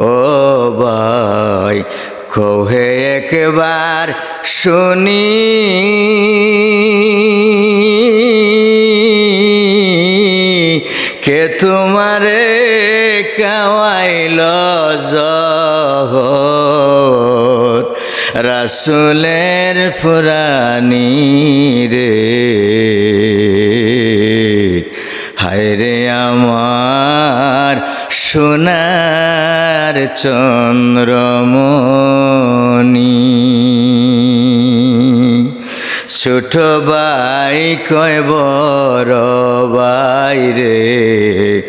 ও ভাই কোহে একবার শুনি। কে তোমারে কাওয়াইল জহর? রাসুলের ফুরানি রে। হায়রে আমার সোনার চন্দ্রমণি। ছোট ভাই কয়, বড় রে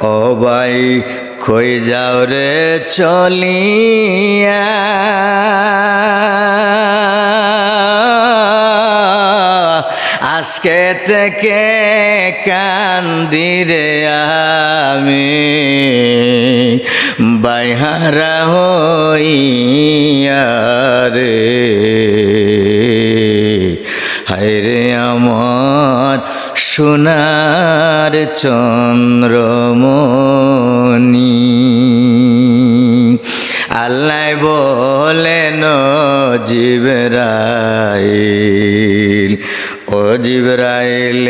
অবাই কই যাও রে চলিয়া। আজকে থেকে কান্দিরে আমি। বাইহারা হইয়া রে। হায়রে আমার সোনার চন্দ্রমণি। আল্লাহ বলেন জিবরাইল, ও জিবরাইল,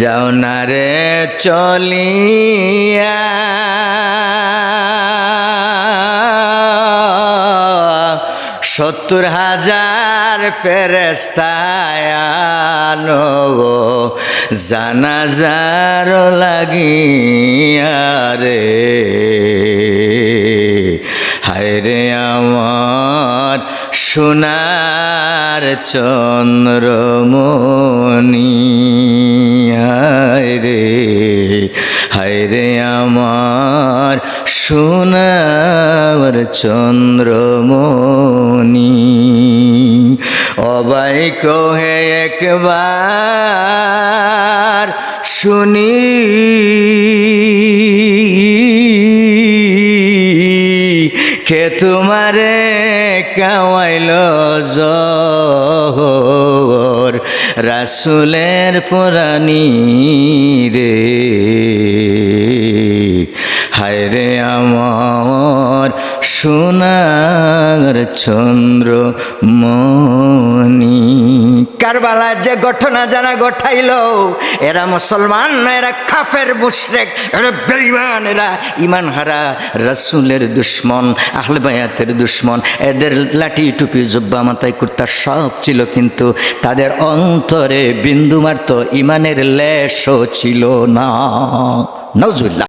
যাও না রে চলিয়া। সত্তর হাজার ফেরেস্তায়ানো জানাজার লাগিয়া রে। হায়রে আমার সোনার চন্দ্রমণি হায়রে হায়রে আমার সোনার চন্দ্রমণি। অবাই কহে একবার শুনি কে তোমারে কাওয়াইল জহর রাসুলের পুরানি রে হায়রে আমার সোনার চন্দ্র মনি কারবালার যে ঘটনা যারা ঘটাইল এরা মুসলমান এরা কাফের মুশরেক, এরা বেঈমান, এরা ইমান হারা রাসুলের দুশ্মন, আহলে বায়াতের দুশ্মন। এদের লাঠি টুপি জুব্বা, মাথায় কুর্তা সব ছিল, কিন্তু তাদের অন্তরে বিন্দুমার তো ইমানের লেশও ছিল না। নজুল্লাহ